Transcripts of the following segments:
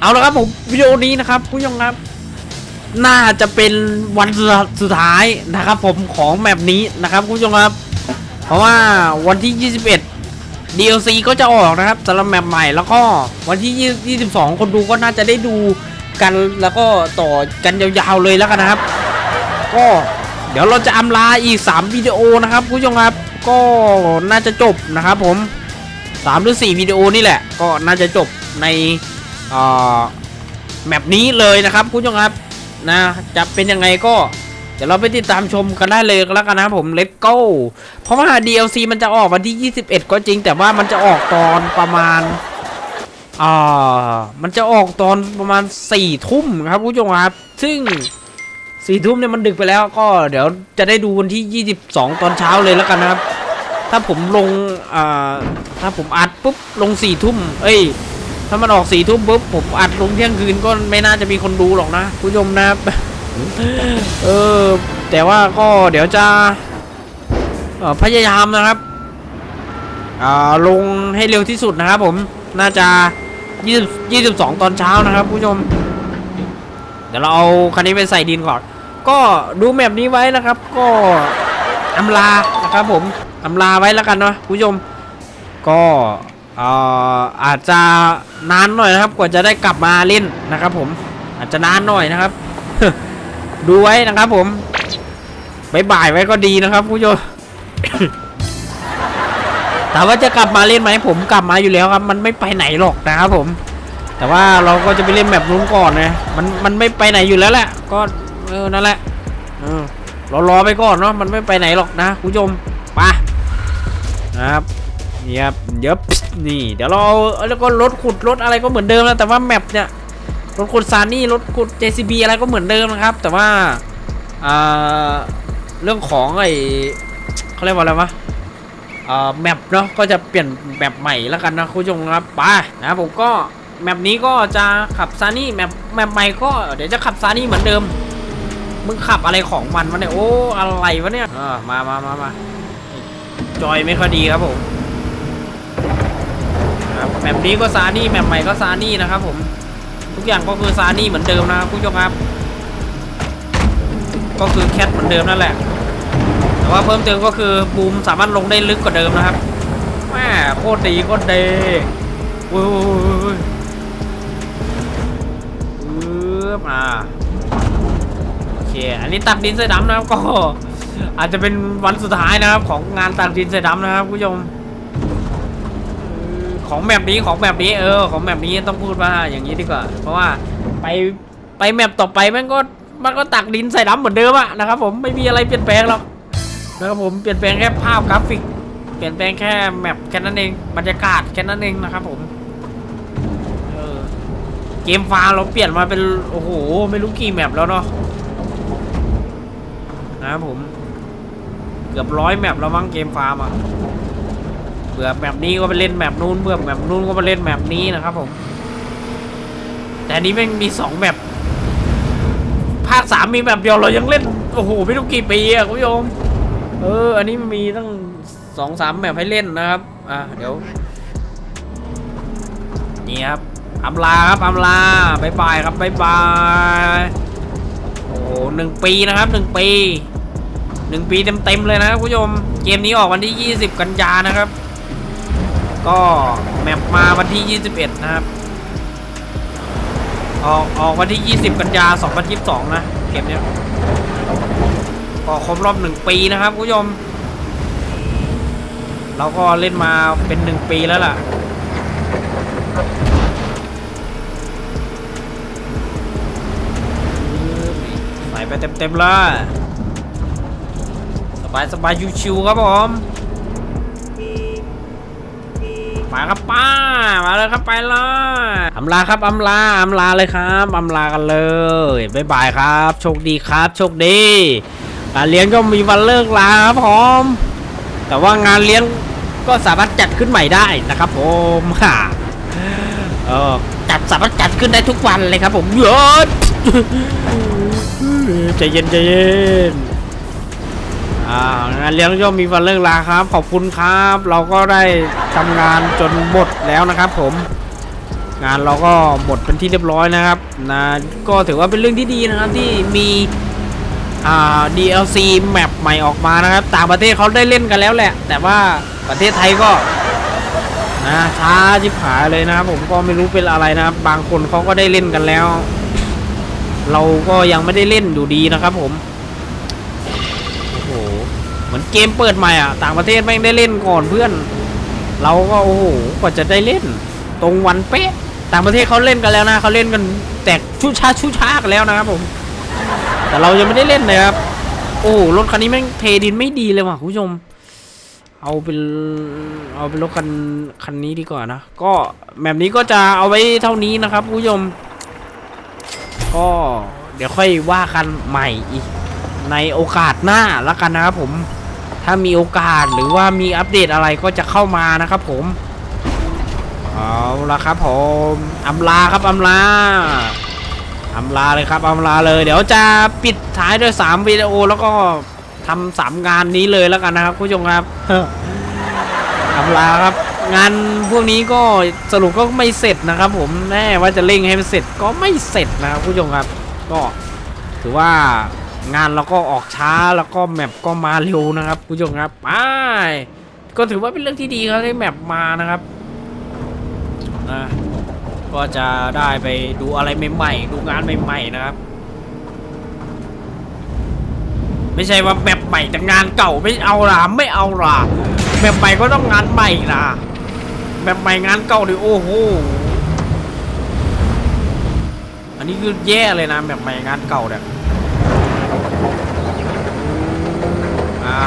เอาละครับผมวิดีโอนี้นะครับผู้ชมครับ น่าจะเป็นวันสุดท้ายนะครับ ผมของแมปนี้นะครับผู้ชมครับ เพราะว่าวันที่ 21 DLC ก็จะออกนะครับสำหรับแมปใหม่แล้วก็วันที่ 22 คนดูก็น่าจะได้ดูกันแล้วก็ต่อกันยาวๆเลยแล้วกันนะครับ ก็เดี๋ยวเราจะอำลาอีก 3 วิดีโอนะครับผู้ชมครับ ก็น่าจะจบนะครับผม3หรือ4วิดีโอนี่แหละ ก็น่าจะจบใน แมปนี้เลยนะครับคุณผู้ชมครับนะจะเป็นยังไงก็เดี๋ยวเราไปติดตามชมกันได้เลยแล้วกันนะผม Let's go เพราะว่า DLC มันจะออกวันที่ 21 ก็จริง แต่ว่ามันจะออกตอนประมาณอ่ามันจะออกตอนประมาณ4ทุ่มครับคุณผู้ชมครับ ซึ่งสี่ทุ่มเนี่ยมันดึกไปแล้วก็เดี๋ยวจะได้ดูวันที่ 22 ตอนเช้าเลยแล้วกันนะครับ ถ้าผมลงอ่าถ้าผมอัดปุ๊บลงสี่ทุ่มเอ้ย ถ้ามันออกสี่ทุ่มปุ๊บผมอัดลงเที่ยงคืนก็ไม่น่าจะมีคนดูหรอกนะผู้ชมนะครับเออแต่ว่าก็เดี๋ยวจะออพยายามนะครับอ่าลงให้เร็วที่สุดนะครับผมน่าจะ20 22 ตอนเช้านะครับผู้ชม เดี๋ยวเราเอาคันนี้ไปใส่ดินก่อน ก็ดูแมปนี้ไว้นะครับ ก็อำลานะครับผมอำลาไว้แล้วกันเนาะผู้ชม ก็ เอ่ออาจจะนานหน่อยนะครับ กว่าจะได้กลับมาเล่นนะครับผมอาจจะนานหน่อยนะครับ ดูไว้นะครับผมบายบายไว้ก็ดีนะครับผู้ชมถามว่าจะกลับมาเล่นไหมผมกลับมาอยู่แล้วครับ มันไม่ไปไหนหรอกนะครับผม แต่ว่าเราก็จะไปเล่นแบบนู้นก่อนนะมันมันไม่ไปไหนอยู่แล้วแหละ ก็เออนั่นแหละเออรอรอไปก่อนเนาะมันไม่ไปไหนหรอกนะคุณผู้ชมไปนะครับ นี่ครับเดี๋ยวนี่เดี๋ยวเราแล้วก็รถขุดรถอะไรก็เหมือนเดิมแล้วแต่ว่าแมปเนี่ยรถขุดซานี่รถขุด JCB อะไรก็เหมือนเดิมนะครับ แต่ว่าอ่าเรื่องของไอเขาเรียกว่าอะไรวะอ่าแมปเนาะก็จะเปลี่ยนแมปใหม่แล้วกันนะคุณผู้ชมครับไปนะผมก็แมปนี้ก็จะขับซานี่แมปแมปใหม่ก็เดี๋ยวจะขับซานี่เหมือนเดิมมึงขับอะไรของมันวะเนี่ยโอ้อะไรวะเนี่ยอ่ามามามามาจอยไม่ค่อยดีครับผม ครับแมปนี้ก็ซานี่แมปใหม่ก็ซานี่นะครับผมทุกอย่างก็คือซานี่เหมือนเดิมนะครับผู้ชมครับ ก็คือแคทเหมือนเดิมนั่นแหละแต่ว่าเพิ่มเติมก็คือบูมสามารถลงได้ลึกกว่าเดิมนะครับแม่โคตรดีโคตรดีโอ้ยปึ๊บอ่าโอเคอันนี้ตักดินใส่ดำนะครับก็อาจจะเป็นวันสุดท้ายนะครับของงานตักดินใส่ดำนะครับคุณผู้ชม ของแบบนี้ของแบบนี้เออ ของแบบนี้ต้องพูดว่าอย่างนี้ดีกว่า เพราะว่าไปไปแมปต่อไปมันก็มันก็ตักดินใส่ดำเหมือนเดิมอะนะครับผมไม่มีอะไรเปลี่ยนแปลงหรอกนะครับผมเปลี่ยนแปลงแค่ภาพกราฟิก เปลี่ยนแปลงแค่แมปแค่นั้นเองบรรยากาศแค่นั้นเองนะครับผมเออเกมฟาร์เราเปลี่ยนมาเป็นโอ้โหไม่รู้กี่แมปแล้วเนาะนะครับผม เกือบร้อยแมปแล้วมั้งเกมฟาร์มอะ เบื่อแมปนี้ก็ไปเล่นแมปนู้นเบื่อแมปนู้นก็ไปเล่นแมปนี้นะครับผม แต่นี้ม่งมีสองแมปภาคสามมีแมปเดียวเรายังเล่นโอ้โหไม่รู้กี่ปีอะคุณผู้ชมเออ อันนี้มันมีตั้งสองสามแมปให้เล่นนะครับอะเดี๋ยวนี่ครับอำลาครับอำลาบายบายครับบายบายโอ้โหหนึ่งปีนะครับหนึ่งปีหนึ่งปีเต็มๆเลยนะครับคุณผู้ชม เกมนี้ออกวันที่ 20 กันยานะครับ ก็แมปมาวันที่ 21 นะครับ ออกออกวันที่ 20 กันยา 2022 นะ เกมเนี้ยก็ครบรอบหนึ่งปีนะครับคุณผู้ชม เราก็เล่นมาเป็นหนึ่งปีแล้วล่ะใส่ไปเต็มๆเลยสบายสบายๆชิวๆครับผม มาครับป้า มาเลยครับไปเลยอำลาครับอำลาอำลาเลยครับอำลากันเลยบ๊ายบายครับ โชคดีครับ โชคดีการเลี้ยงก็มีวันเลิกลาครับผมแต่ว่างานเลี้ยงก็สามารถจัดขึ้นใหม่ได้นะครับผมฮ่าเออจัดสามารถจัดขึ้นได้ทุกวันเลยครับผมเยอะใจเย็นใจเย็น อ่างานเลี้ยงย่อมมีวันเลิกลาครับ ขอบคุณครับ เราก็ได้ทำงานจนหมดแล้วนะครับผม งานเราก็หมดเป็นที่เรียบร้อยนะครับนะก็ถือว่าเป็นเรื่องที่ดีนะครับที่มีอ่า DLC แมปใหม่ออกมานะครับ ต่างประเทศเขาได้เล่นกันแล้วแหละ แต่ว่าประเทศไทยก็นะช้าจิบหายเลยนะครับผมก็ไม่รู้เป็นอะไรนะครับ บางคนเขาก็ได้เล่นกันแล้ว เราก็ยังไม่ได้เล่นอยู่ดีนะครับผม เหมือนเกมเปิดใหม่อะ ต่างประเทศไม่งได้เล่นก่อนเพื่อน เราก็โอ้โหกว่าจะได้เล่น ตรงวันเป๊ะ ต่างประเทศเขาเล่นกันแล้วนะเขาเล่นกันแตกชุชาชุชากันแล้วนะครับผม แต่เรายังไม่ได้เล่นเลยครับ โอ้รถคันนี้แม่งเทดินไม่ดีเลยว่ะคุณผู้ชม เอาเป็นเอาเป็นรถคันคันนี้ดีกว่านะก็แบบนี้ก็จะเอาไว้เท่านี้นะครับคุณผู้ชม ก็เดี๋ยวค่อยว่ากันใหม่อีกในโอกาสหน้าล้วกันนะครับผม ถ้ามีโอกาสหรือว่ามีอัปเดตอะไรก็จะเข้ามานะครับผม เอาละครับผมอำลาครับอำลาอำลาเลยครับอำลาเลย เดี๋ยวจะปิดท้ายด้วย 3 วิดีโอแล้วก็ทำสามงานนี้เลยแล้วกันนะครับคุณผู้ชมครับอำลาครับ งานพวกนี้ก็สรุปก็ไม่เสร็จนะครับ ผมแน่ว่าจะเร่งให้มันเสร็จก็ไม่เสร็จนะครับคุณผู้ชมครับ ก็ถือว่า งานเราก็ออกช้าแล้วก็แมปก็มาเร็วนะครับคุณผู้ชมครับไปก็ถือว่าเป็นเรื่องที่ดีครับที่แมปมานะครับนะก็จะได้ไปดูอะไรใหม่ๆดูงานใหม่ๆนะครับ ไม่ใช่ว่าแบบใหม่แต่งานเก่าไม่เอาล่ะไม่เอาล่ะแบบใหม่ก็ต้องงานใหม่ล่ะแบบใหม่งานเก่าดิโอ้โหอันนี้คือแย่เลยนะแบบใหม่งานเก่าเนี่ยอ่า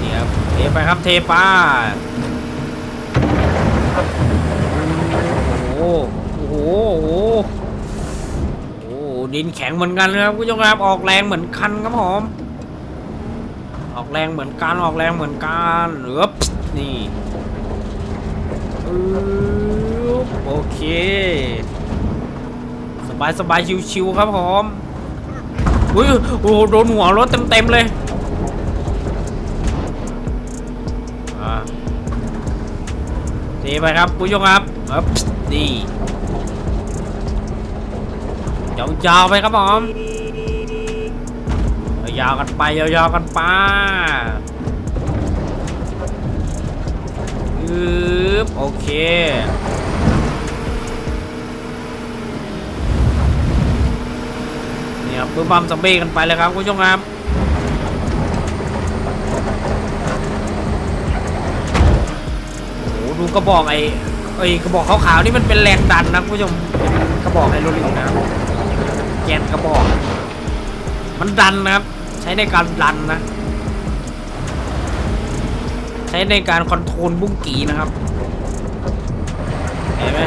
นี่ครับ ครับ เทปโอ้โหโอ้โหโอ้โห โอ้โห ดินแข็งเหมือนกันนะครับคุณผู้ชมครับ ออกแรงเหมือนกันครับผม ออกแรงเหมือนกัน ออกแรงเหมือนกันเออนี่โอเค สบายสบายชิวๆครับผมอุ้ยโอ้โห โดนหัวรถเต็มๆเลย ดีไปครับผู้ชมครับครับดียาวๆไปครับผมยาวกันไปยาวๆกันไปอึบโอเคเนี่ยปื้มบัมซัมเบ้กันไปเลยครับคุณผู้ชมครับ โอ้โห ดูกระบอกไอ้ไอ้กระบอกขาวๆนี่มันเป็นแรงดันนะคุณผู้ชมกระบอกไฮโดรลิกนะครับแกนกระบอก มันดันนะครับ ใช้ในการดันนะ ใช้ในการคอนโทรลบุ้งกีนะครับเห็นไหม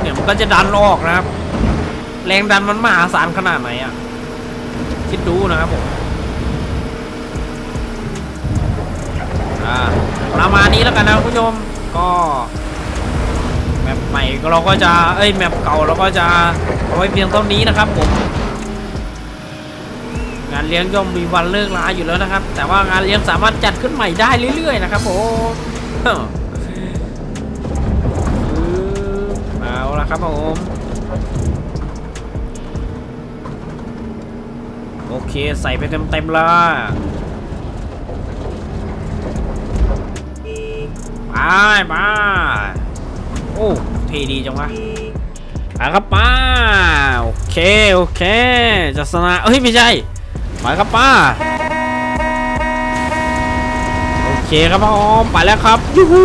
เนี่ยมันก็จะดันออกนะครับ แรงดันมันมหาศาลขนาดไหนอะ คิดดูนะครับผม ประมาณนี้แล้วกันนะคุณผู้ชมก็แมปใหม่เราก็จะเอ้ยแมปเก่าเราก็จะเอาไว้เพียงเท่านี้นะครับผมงานเลี้ยงย่อมมีวันเลิกลาอยู่แล้วนะครับ แต่ว่างานเลี้ยงสามารถจัดขึ้นใหม่ได้เรื่อยๆนะครับผมเอาละครับผมโอเคใส่ไปเต็มๆเลย ไปไปโอ้เทดีจังวะไปครับป้าโอเคโอเคจัสนาเอ้ยไม่ใช่ไปครับป้าโอเคครับพ่อมไปแล้วครับยูฮู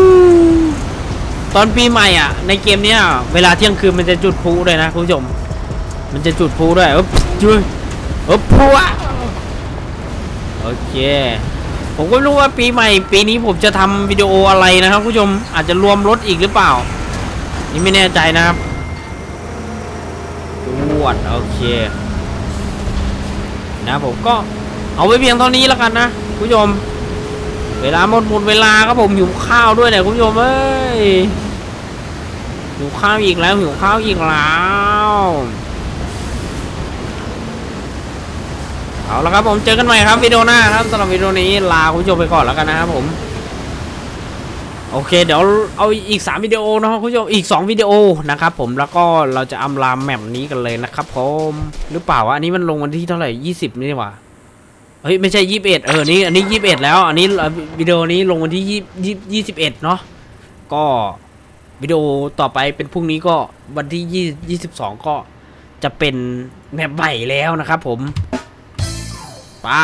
ตอนปีใหม่อะ ในเกมเนี้ยเวลาเที่ยงคืนมันจะจุดพลุด้วยนะคุณผู้ชม มันจะจุดพลุด้วยเอ๊บจุยเอ๊บพลุอะโอเค ผมก็ไม่รู้ว่าปีใหม่ ปีนี้ผมจะทำวิดีโออะไรนะครับ ผู้ชมอาจจะรวมรถอีกหรือเปล่า นี่ไม่แน่ใจนะครับจวดโอเค นะผมก็เอาไว้เพียงเท่านี้แล้วกันนะคุณผู้ชม เวลาหมดหมดเวลาครับผมหิวข้าวด้วยเนี่ยคุณผู้ชมเอ้ยหิวข้าวอีกแล้วหิวข้าวอีกแล้วไป เอาละครับผมเจอกันใหม่ครับวิดีโอหน้าครับสำหรับวิดีโอนี้ลาคุณผู้ชมไปก่อนแล้วกันนะครับผมโอเคเดี๋ยวเอาอีก 3 วิดีโอนะครับคุณผู้ชมอีก 2 วิดีโอนะครับผมแล้วก็เราจะอำลาแมปนี้กันเลยนะครับผมหรือเปล่าวะอันนี้มันลงวันที่เท่าไหร่ 20 นี่หว่าเฮ้ยไม่ใช่ 21 เออนี่อันนี้ 21 แล้ว อันนี้วิดีโอนี้ลงวันที่ 20 21 เนาะก็วิดีโอต่อไปเป็นพรุ่งนี้ก็วันที่ 22 ก็จะเป็นแมปใหม่แล้วนะครับผม ป้า